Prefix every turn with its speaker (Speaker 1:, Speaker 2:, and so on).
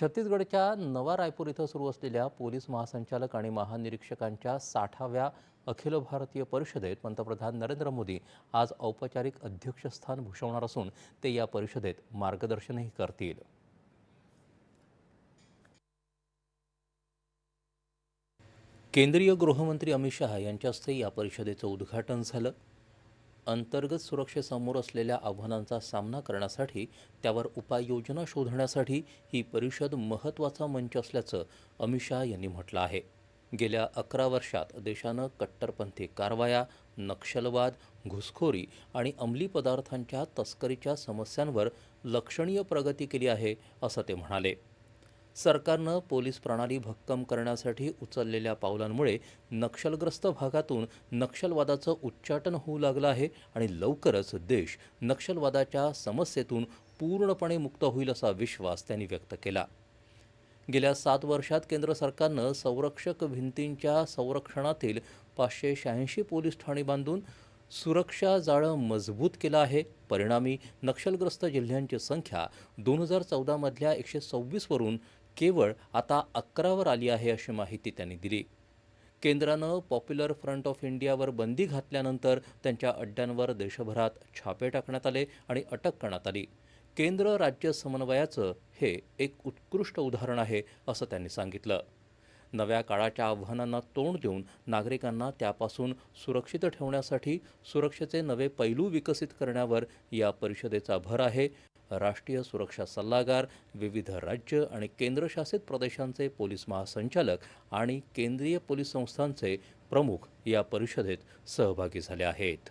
Speaker 1: छत्तीसगडच्या नवा रायपूर इथं सुरू असलेल्या पोलीस महासंचालक आणि महानिरीक्षकांच्या साठाव्या अखिल भारतीय परिषदेत पंतप्रधान नरेंद्र मोदी आज औपचारिक अध्यक्षस्थान भूषवणार असून ते या परिषदेत मार्गदर्शनही करतील. केंद्रीय गृहमंत्री अमित शहा यांच्या हस्ते या परिषदेचं उद्घाटन झालं. अंतर्गत सुरक्षेसमोर असलेल्या आव्हानांचा सामना करण्यासाठी त्यावर उपाययोजना शोधण्यासाठी ही परिषद महत्त्वाचा मंच असल्याचं अमित शहा यांनी म्हटलं आहे. गेल्या अकरा वर्षात देशानं कट्टरपंथी कारवाया नक्षलवाद घुसखोरी आणि अंमली पदार्थांच्या तस्करीच्या समस्यांवर लक्षणीय प्रगती केली आहे असं ते म्हणाले. सरकारनं पोलीस प्रणाली भक्कम करण्यासाठी उचललेल्या पावलांमुळे नक्षलग्रस्त भागातून नक्षलवादाचं उच्चाटन होऊ लागलं आहे आणि लवकरच देश नक्षलवादाच्या समस्येतून पूर्णपणे मुक्त होईल असा विश्वास त्यांनी व्यक्त केला. गेल्या सात वर्षात केंद्र सरकारनं संरक्षक भिंतींच्या संरक्षणातील पाचशे शहाऐंशी पोलीस ठाणी बांधून सुरक्षा जाळं मजबूत केलं आहे. परिणामी नक्षलग्रस्त जिल्ह्यांची संख्या दोन हजार चौदामधल्या एकशे सव्वीसवरून केवळ आता अकरावर आली आहे अशी माहिती त्यांनी दिली. केंद्रानं पॉप्युलर फ्रंट ऑफ इंडियावर बंदी घातल्यानंतर त्यांच्या अड्ड्यांवर देशभरात छापे टाकण्यात आले आणि अटक करण्यात आली. केंद्र राज्य समन्वयाचं हे एक उत्कृष्ट उदाहरण आहे असं त्यांनी सांगितलं. नव्या काळाच्या आव्हानांना तोंड देऊन नागरिकांना त्यापासून सुरक्षित ठेवण्यासाठी सुरक्षेचे नवे पैलू विकसित करण्यावर या परिषदेचा भर आहे. राष्ट्रीय सुरक्षा सल्लागार विविध राज्य आणि केंद्रशासित प्रदेशांचे पोलीस महासंचालक आणि केंद्रीय पोलीस संस्थांचे प्रमुख या परिषदेत सहभागी झाले आहेत.